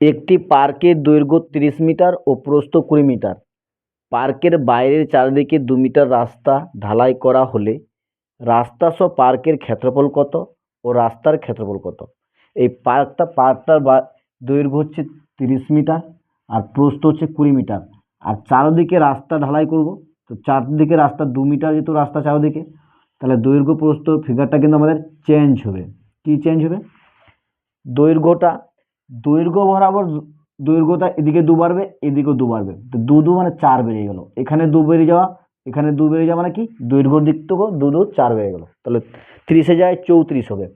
একটি পার্কের দৈর্ঘ্য তিরিশ মিটার ও প্রস্থ কুড়ি মিটার। পার্কের বাইরের চারিদিকে দু মিটার রাস্তা ঢালাই করা হলে রাস্তা সহ পার্কের ক্ষেত্রফল কত ও রাস্তার ক্ষেত্রফল কত? এই পার্কটা, পার্কটার বা, দৈর্ঘ্য হচ্ছে তিরিশ মিটার আর প্রস্থ হচ্ছে কুড়ি মিটার। আর চারদিকে রাস্তা ঢালাই করব, তো চারদিকে রাস্তা দু মিটার যেহেতু রাস্তা চারদিকে, তাহলে দৈর্ঘ্য, প্রস্থ ফিগারটা কিন্তু আমাদের চেঞ্জ হবে। কী চেঞ্জ হবে? দৈর্ঘ্যটা দৈর্ঘ্য বরাবর দৈর্ঘ্যটা এদিকে দু বাড়বে এদিকেও দু বাড়বে। তো দু দু মানে চার বেড়ে গেল। এখানে দু বেড়ে যাওয়া, এখানে দু বেড়ে যাওয়া মানে কি? দৈর্ঘ্য দিক থেকেও দু দু চার বেড়ে গেল। তাহলে তিরিশে যায় চৌত্রিশ হবে।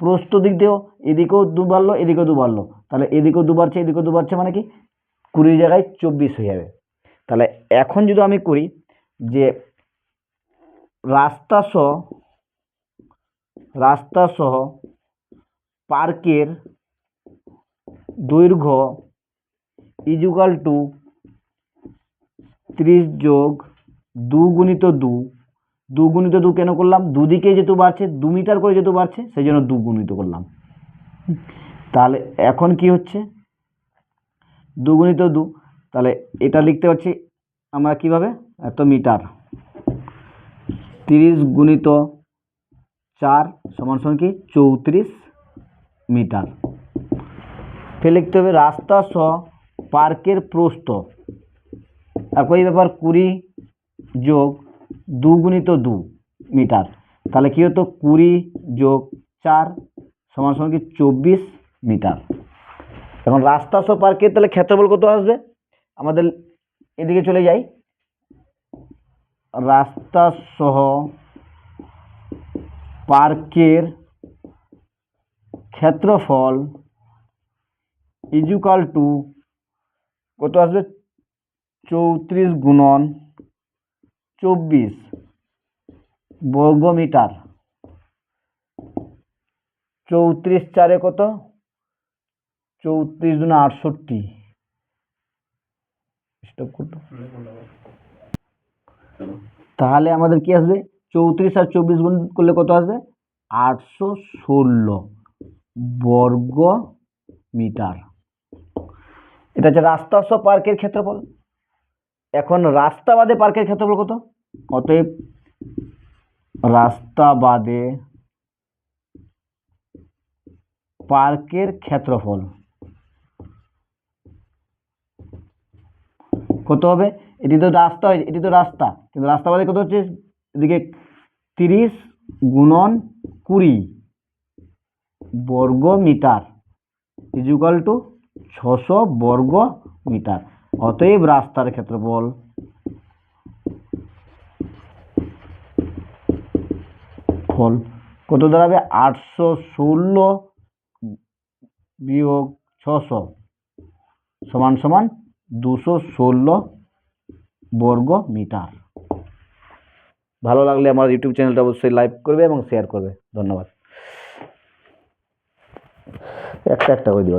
প্রস্থ দিক দিয়েও এদিকেও দু বাড়লো, এদিকেও দু বাড়লো। তাহলে এদিকেও দু বাড়ছে, এদিকেও দু বাড়ছে মানে কি? কুড়ির জায়গায় চব্বিশ হয়ে যাবে। তাহলে এখন যদি আমি করি যে রাস্তা সহ রাস্তা সহ পার্কের দৈর্ঘ্য ইজুকাল টু ত্রিশ যোগ দু গুণিত দু। দু গুণিত দু কেন করলাম? দুদিকে যেহেতু বাড়ছে, দু মিটার করে যেহেতু বাড়ছে, সেই জন্য দু গুণিত করলাম। তাহলে এখন কি হচ্ছে? দু গুণিত দু। তাহলে এটা লিখতে পারছি আমরা কীভাবে? এত মিটার। তিরিশ গুণিত চার সমান সমান কি? চৌত্রিশ মিটার। লিখতে হবে রাস্তা সহ পার্কের প্রস্থ। একই ব্যাপার কুড়ি যোগ দু গুণিত দু মিটার। তাহলে কী হতো? কুড়ি যোগ চার সমান সমান কি চব্বিশ মিটার। এখন রাস্তা সহ পার্কের তাহলে ক্ষেত্রফল কত আসবে? আমাদের এদিকে চলে যাই। রাস্তা সহ পার্কের ক্ষেত্রফল ইজুকাল টু কত আসবে? চৌত্রিশ গুণন চব্বিশ বর্গ মিটার চৌত্রিশ চারে কত? চৌত্রিশ দুনে আটষট্টি। তাহলে আমাদের কি আসবে? চৌত্রিশ আর চব্বিশ গুণ করলে কত আসবে? আটশো ষোলো বর্গ মিটার এটা হচ্ছে রাস্তা সহ পার্কের ক্ষেত্রফল। এখন রাস্তা বাদে পার্কের ক্ষেত্রফল কত? অতএব রাস্তা বাদে পার্কের ক্ষেত্রফল কত হবে? এটি তো রাস্তা হয়েছে এটি তো রাস্তা। কিন্তু রাস্তা বাদে কত হচ্ছে? এদিকে তিরিশ গুণন কুড়ি বর্গ মিটার ইজুকাল টু ছশো বর্গ মিটার। অতএব রাস্তার ক্ষেত্রফল ফল কত দাঁড়াবে? আটশো ষোলো বিয়োগ ছশো সমান সমান দুশো ষোলো বর্গ মিটার। ভালো লাগলে আমার ইউটিউব চ্যানেলটা অবশ্যই লাইক করবে এবং শেয়ার করবে। ধন্যবাদ। একটা একটা করে দিও।